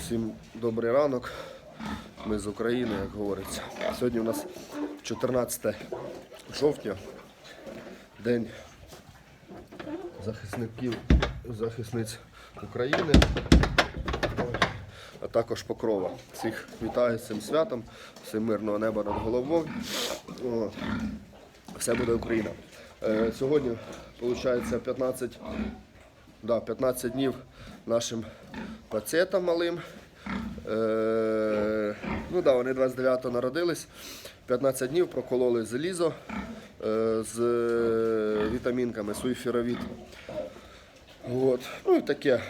Всім добрий ранок. Ми з України, як говориться. Сьогодні у нас 14 жовтня, день захисників, захисниць України, а також покрова. Всіх вітаю з цим святом, всім мирного неба над головою. О, Все буде Україна. Е, Сьогодні, виходить, 15 Да, 15 днів нашим пацієнтам малим. Е, ну да, вони 29-го народились. 15 днів прокололи залізо е, з вітамінками, суйфіровіт. От. Ну і таке,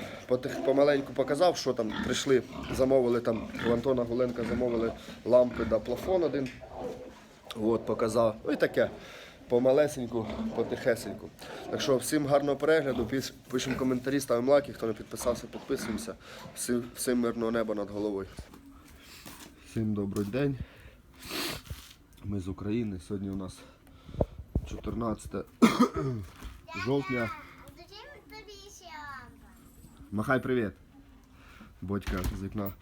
помаленьку показав, що там прийшли, замовили там, у Антона Гуленка замовили лампи да плафон один. От, показав. Ну і таке. Помалесеньку, потихесеньку. Так що всім гарного перегляду, пишемо коментарі, ставимо лайки, хто не підписався, підписуємося. Всім, всім мирного неба над головою. Всім добрий день. Ми з України. Сьогодні у нас 14 жовтня. Махай привіт. Бодька з вікна.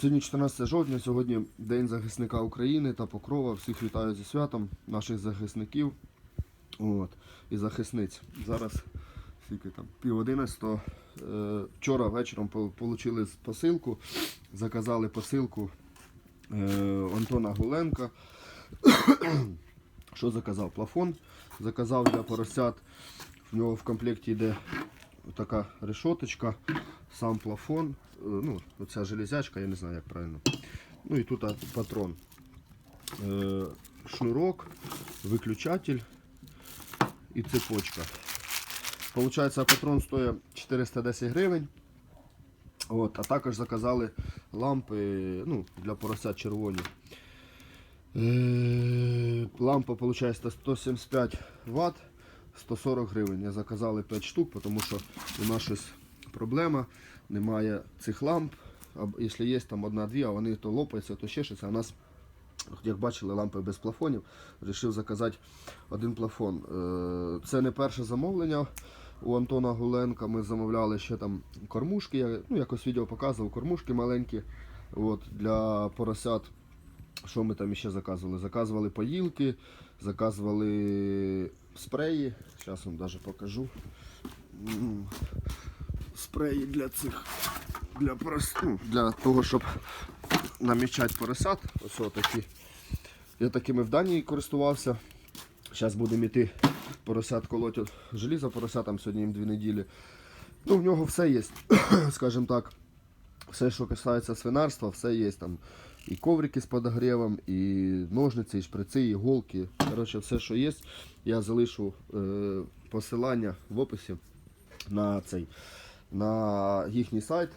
Сьогодні 14 жовтня, сьогодні День захисника України та Покрова. Всіх вітаю зі святом наших захисників От, і захисниць. Зараз скільки там, пів одинадцятого. Е, Вчора вечором отримали посилку. Заказали посилку е, Антона Гуленка. Що заказав? Плафон. Заказав для поросят. В нього в комплекті йде така решоточка, сам плафон, е, ну, оця железячка, я не знаю, як правильно. Ну і тут патрон. Е, шнурок, виключатель і цепочка. Получається, патрон стоїть 410 гривень. От, а також заказали лампи ну, для поросят червоні. Е, Лампа виходить 175 Вт, 140 гривень. Я заказали 5 штук, тому що у нас щось проблема. Немає цих ламп. Якщо є там одна-дві, а вони то лопаються, то ще щось. А у нас, як бачили, лампи без плафонів. Вирішив заказати один плафон. Е, Це не перше замовлення. У Антона Гуленка ми замовляли ще там кормушки. Я ну, якось відео показував, кормушки маленькі от, для поросят. Що ми там ще заказували? Заказували поїлки, заказували спреї. Зараз вам навіть покажу. Спреї для цих для порос... ну, для того, щоб намічати поросят. Ось такі. Я такими в Данії користувався. Зараз будемо йти поросят колоть от желізо поросятам сьогодні їм дві неділі. Ну, в нього все є, скажімо так. Все, що касається свинарства, все є там. І коврики з подогрівом, і ножниці, і шприци, і іголки. Коротше, все, що є, я залишу е, посилання в описі на цей на їхній сайт.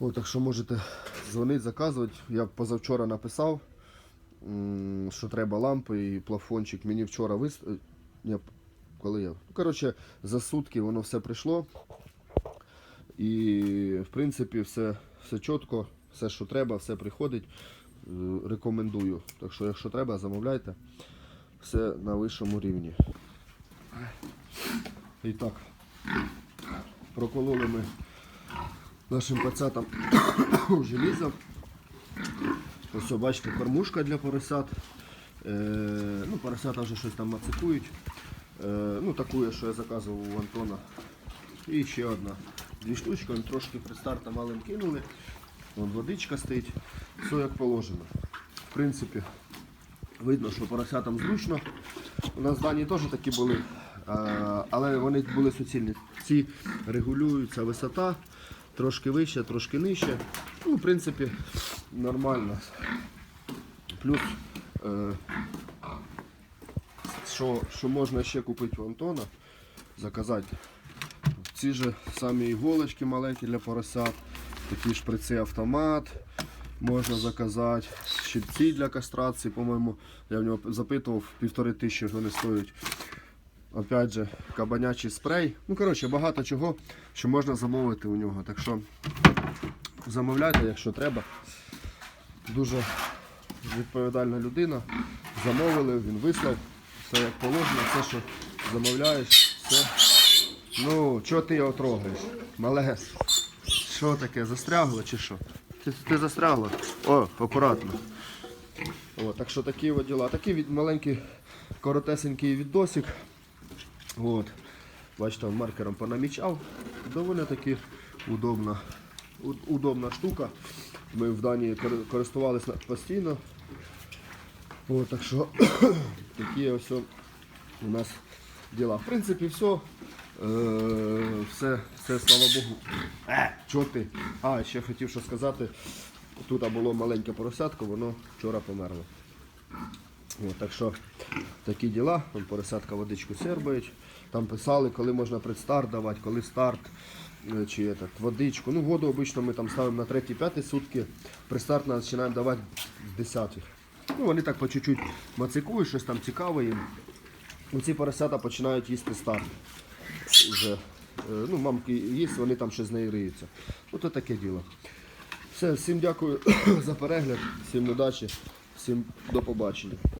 О, так що можете дзвонити, заказувати. Я позавчора написав, що треба лампи і плафончик. Мені вчора вис... е, Я... Коли я? Ну, коротше, за сутки воно все прийшло. І в принципі все, все чітко, все, що треба, все приходить. Е, Рекомендую. Так що, якщо треба, замовляйте. Все на вищому рівні. І так, прокололи ми нашим пацятам желізо. Ось, бачите, кормушка для поросят. Е, ну, поросята вже щось там мацикують. Е, ну, таку, що я заказував у Антона. І ще одна. Дві штучки, трошки предстарта малим кинули. Вон водичка стоїть. Все як положено. В принципі, видно, що поросятам зручно. У нас в Данії теж такі були, але вони були суцільні. Ці регулюються висота, трошки вище, трошки нижче. Ну, в принципі, нормально. Плюс, е, що, що можна ще купити у Антона, заказати ці ж самі іголочки маленькі для поросят, такі шприци автомат можна заказати, щипці для кастрації, по-моєму, я в нього запитував, півтори тисячі вони стоять. Опять же, кабанячий спрей. Ну, коротше, багато чого, що можна замовити у нього. Так що замовляйте, якщо треба. Дуже відповідальна людина. Замовили, він вислав, все як положено, все, що замовляєш, все. Ну, чого ти його трогаєш? Малес. Що таке? Застрягло чи що? Ти, ти застрягла? О, акуратно. О, так що такі от діла. Такий від, маленький коротесенький відосик. От. Бачите, маркером понамічав. Доволі таки удобна, удобна штука. Ми в Данії користувалися постійно. От, так що такі ось у нас діла. В принципі, все. Е, все, все, слава Богу. Е, ти? А, ще хотів що сказати. Тут було маленьке поросятко, воно вчора померло. От, так що такі діла, Вон поросятка водичку сербають. Там писали, коли можна предстарт давати, коли старт е, чи этот, водичку. Ну, воду обично ми там ставимо на 3-5 сутки, предстарт починаємо давати з 10. Ну, вони так по чуть-чуть мацикують, щось там цікаве їм. Оці поросята починають їсти старт. Вже. Е, Ну, мамки є, вони там ще з нею риються. Ото таке діло. Все, всім дякую за перегляд, всім удачі, всім до побачення.